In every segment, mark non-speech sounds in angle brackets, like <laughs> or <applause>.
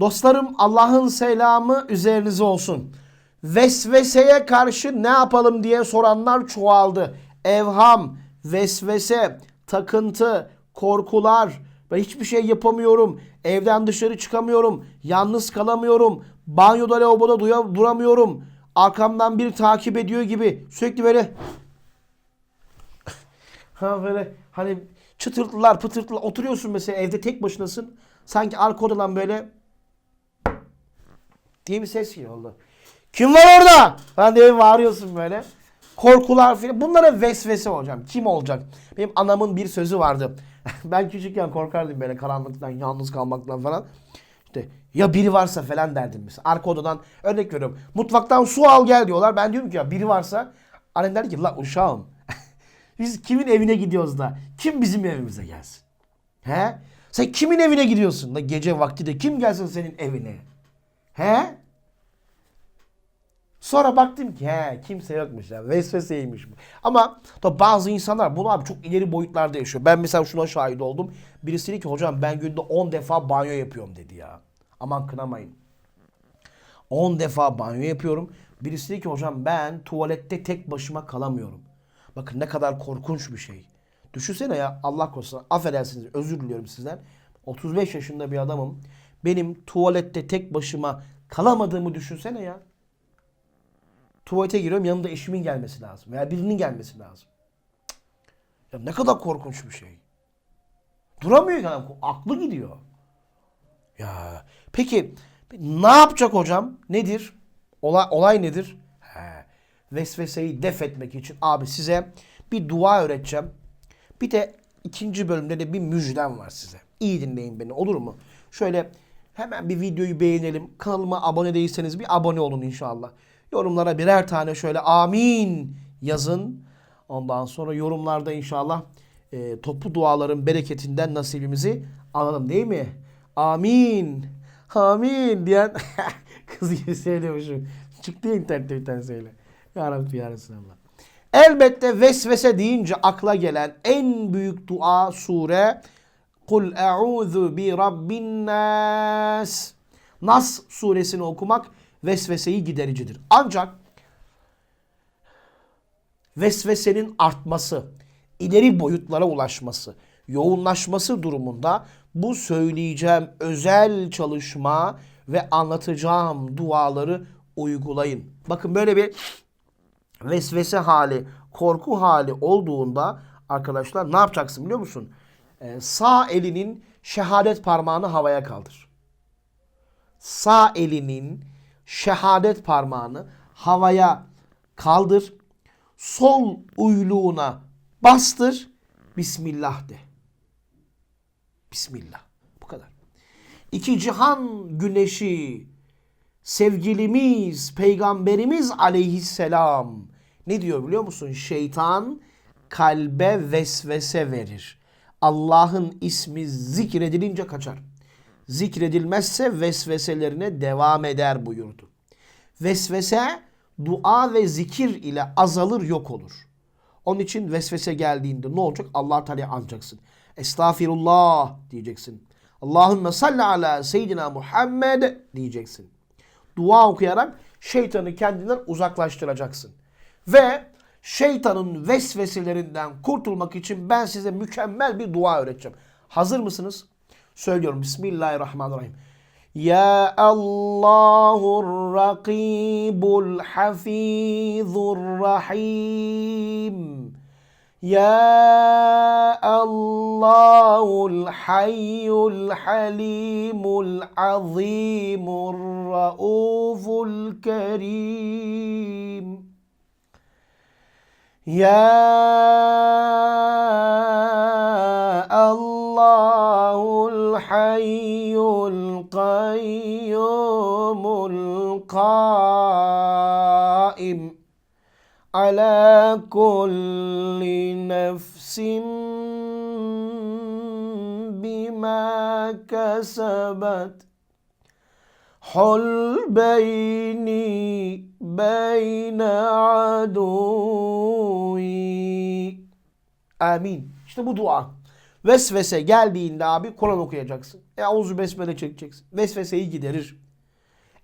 Dostlarım Allah'ın selamı üzerinize olsun. Vesveseye karşı ne yapalım diye soranlar çoğaldı. Evham, vesvese, takıntı, korkular, ben hiçbir şey yapamıyorum, evden dışarı çıkamıyorum, yalnız kalamıyorum, banyoda lavaboda duramıyorum, arkamdan biri takip ediyor gibi sürekli böyle <laughs> Ha böyle hani çıtırtılar pıtırtılar oturuyorsun mesela evde tek başınasın. Sanki arka odadan böyle diye bir ses geliyor oldu. Kim var orada? Falan diye bağırıyorsun böyle. Korkular filan. Bunlara vesvese hocam. Kim olacak? Benim anamın bir sözü vardı. <laughs> ben küçükken korkardım böyle karanlıktan, yalnız kalmaktan falan. İşte ya biri varsa falan derdim mesela. Arka odadan örnek veriyorum. Mutfaktan su al gel diyorlar. Ben diyorum ki ya biri varsa. Annem der ki la uşağım. <laughs> Biz kimin evine gidiyoruz da? Kim bizim evimize gelsin? He? Sen kimin evine gidiyorsun da gece vakti de kim gelsin senin evine? He? Sonra baktım ki he kimse yokmuş ya. Vesveseymiş bu. Ama tabii bazı insanlar bunu abi çok ileri boyutlarda yaşıyor. Ben mesela şuna şahit oldum. Birisi dedi ki hocam ben günde 10 defa banyo yapıyorum dedi ya. Aman kınamayın. 10 defa banyo yapıyorum. Birisi dedi ki hocam ben tuvalette tek başıma kalamıyorum. Bakın ne kadar korkunç bir şey. Düşünsene ya Allah korusun affedersiniz özür diliyorum sizden. 35 yaşında bir adamım. Benim tuvalette tek başıma kalamadığımı düşünsene ya. Tuvalete giriyorum yanımda eşimin gelmesi lazım. Veya birinin gelmesi lazım. Ya ne kadar korkunç bir şey. Duramıyor ki adam. Aklı gidiyor. Ya peki ne yapacak hocam? Nedir? Olay, olay nedir? He, vesveseyi def etmek için abi size bir dua öğreteceğim. Bir de ikinci bölümde de bir müjdem var size. İyi dinleyin beni olur mu? Şöyle hemen bir videoyu beğenelim. Kanalıma abone değilseniz bir abone olun inşallah. Yorumlara birer tane şöyle amin yazın. Ondan sonra yorumlarda inşallah e, toplu duaların bereketinden nasibimizi alalım değil mi? Amin. Amin diyen <laughs> kız gibi söylüyormuşum. Çıktı internette bir tane söyle. Ya Rabbi ya Resulallah. Elbette vesvese deyince akla gelen en büyük dua sure Kul e'udhu bi rabbin nas. Nas suresini okumak vesveseyi gidericidir. Ancak vesvesenin artması, ileri boyutlara ulaşması, yoğunlaşması durumunda bu söyleyeceğim özel çalışma ve anlatacağım duaları uygulayın. Bakın böyle bir vesvese hali, korku hali olduğunda arkadaşlar ne yapacaksın biliyor musun? Ee, sağ elinin şehadet parmağını havaya kaldır. Sağ elinin şehadet parmağını havaya kaldır. Sol uyluğuna bastır. Bismillah de. Bismillah. Bu kadar. İki cihan güneşi sevgilimiz peygamberimiz aleyhisselam ne diyor biliyor musun? Şeytan kalbe vesvese verir. Allah'ın ismi zikredilince kaçar. Zikredilmezse vesveselerine devam eder buyurdu. Vesvese dua ve zikir ile azalır yok olur. Onun için vesvese geldiğinde ne olacak? Allah Teala anacaksın. Estağfirullah diyeceksin. Allahümme salli ala seyyidina Muhammed diyeceksin. Dua okuyarak şeytanı kendinden uzaklaştıracaksın. Ve şeytanın vesveselerinden kurtulmak için ben size mükemmel bir dua öğreteceğim. Hazır mısınız? Söylüyorum Bismillahirrahmanirrahim. Ya Allahur Rakibul Hafizur Rahim. يا الله الحي الحليم العظيم الرؤوف الكريم يا على كل نفس بما كسبت حل بيني بين عدوي Amin. İşte bu dua. Vesvese geldiğinde abi Kur'an okuyacaksın. E auzu besmele çekeceksin. Vesveseyi giderir.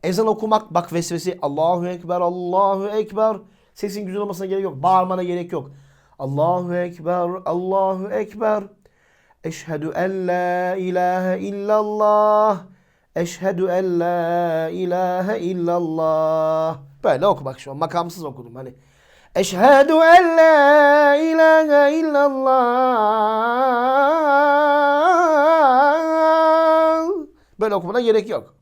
Ezan okumak bak vesvese Allahu Ekber Allahu Ekber. Sesin güzel olmasına gerek yok. Bağırmana gerek yok. Allahu Ekber Allahu Ekber. Eşhedü en la ilahe illallah. Eşhedü en la ilahe illallah. Böyle oku bak şu an makamsız okudum hani. Eşhedü en la ilahe illallah. Böyle okumana gerek yok.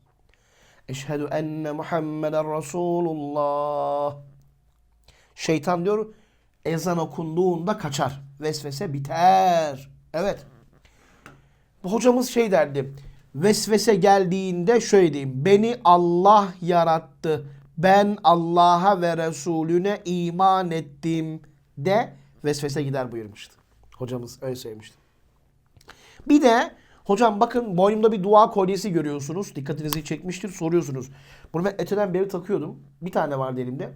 Eşhedü enne Muhammeden Resulullah. Şeytan diyor ezan okunduğunda kaçar. Vesvese biter. Evet. Hocamız şey derdi. Vesvese geldiğinde şöyle diyeyim. Beni Allah yarattı. Ben Allah'a ve Resulüne iman ettim de vesvese gider buyurmuştu. Hocamız öyle söylemişti. Bir de hocam bakın boynumda bir dua kolyesi görüyorsunuz. Dikkatinizi çekmiştir. Soruyorsunuz. Bunu ben eteden beri takıyordum. Bir tane vardı elimde.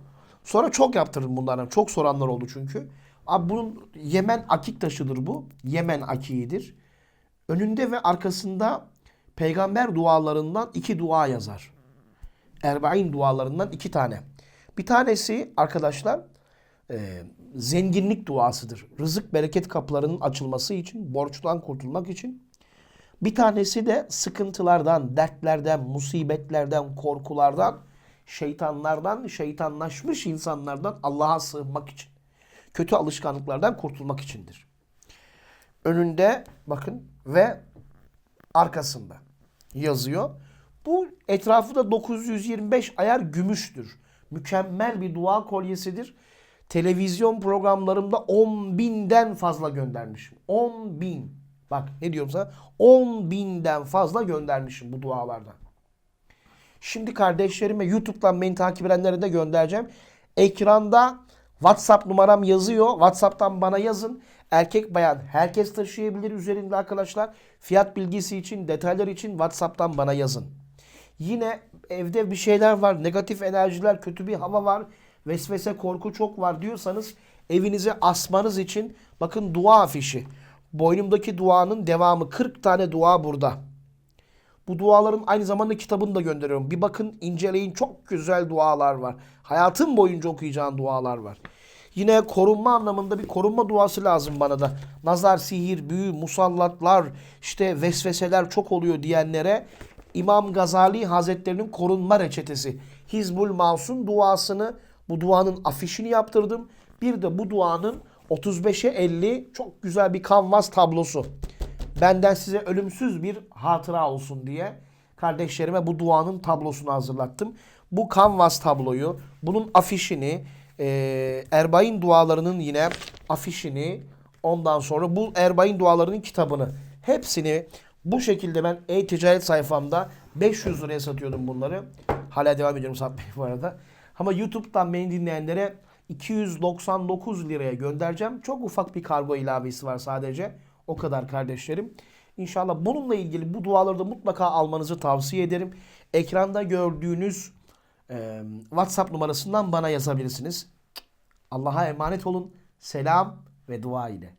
Sonra çok yaptırdım bunlardan. Çok soranlar oldu çünkü. Abi bunun Yemen akik taşıdır bu. Yemen akiğidir. Önünde ve arkasında peygamber dualarından iki dua yazar. Erbain dualarından iki tane. Bir tanesi arkadaşlar e, zenginlik duasıdır. Rızık bereket kapılarının açılması için, borçtan kurtulmak için. Bir tanesi de sıkıntılardan, dertlerden, musibetlerden, korkulardan, şeytanlardan, şeytanlaşmış insanlardan Allah'a sığınmak için. Kötü alışkanlıklardan kurtulmak içindir. Önünde bakın ve arkasında yazıyor. Bu etrafı da 925 ayar gümüştür. Mükemmel bir dua kolyesidir. Televizyon programlarımda 10 binden fazla göndermişim. 10 bin. Bak ne diyorum sana? 10 binden fazla göndermişim bu dualardan. Şimdi kardeşlerime YouTube'dan beni takip edenlere de göndereceğim. Ekranda WhatsApp numaram yazıyor. WhatsApp'tan bana yazın. Erkek bayan herkes taşıyabilir üzerinde arkadaşlar. Fiyat bilgisi için, detaylar için WhatsApp'tan bana yazın. Yine evde bir şeyler var. Negatif enerjiler, kötü bir hava var. Vesvese, korku çok var diyorsanız evinize asmanız için bakın dua afişi. Boynumdaki duanın devamı 40 tane dua burada. Bu duaların aynı zamanda kitabını da gönderiyorum. Bir bakın inceleyin çok güzel dualar var. Hayatım boyunca okuyacağın dualar var. Yine korunma anlamında bir korunma duası lazım bana da. Nazar, sihir, büyü, musallatlar, işte vesveseler çok oluyor diyenlere İmam Gazali Hazretlerinin korunma reçetesi. Hizbul Masum duasını, bu duanın afişini yaptırdım. Bir de bu duanın 35'e 50 çok güzel bir kanvas tablosu. Benden size ölümsüz bir hatıra olsun diye kardeşlerime bu duanın tablosunu hazırlattım. Bu kanvas tabloyu, bunun afişini, e, Erbain dualarının yine afişini, ondan sonra bu Erbain dualarının kitabını hepsini bu şekilde ben e-ticaret sayfamda 500 liraya satıyordum bunları. Hala devam ediyorum satmaya bu arada. Ama YouTube'dan beni dinleyenlere 299 liraya göndereceğim. Çok ufak bir kargo ilavesi var sadece. O kadar kardeşlerim. İnşallah bununla ilgili bu duaları da mutlaka almanızı tavsiye ederim. Ekranda gördüğünüz e, WhatsApp numarasından bana yazabilirsiniz. Allah'a emanet olun. Selam ve dua ile.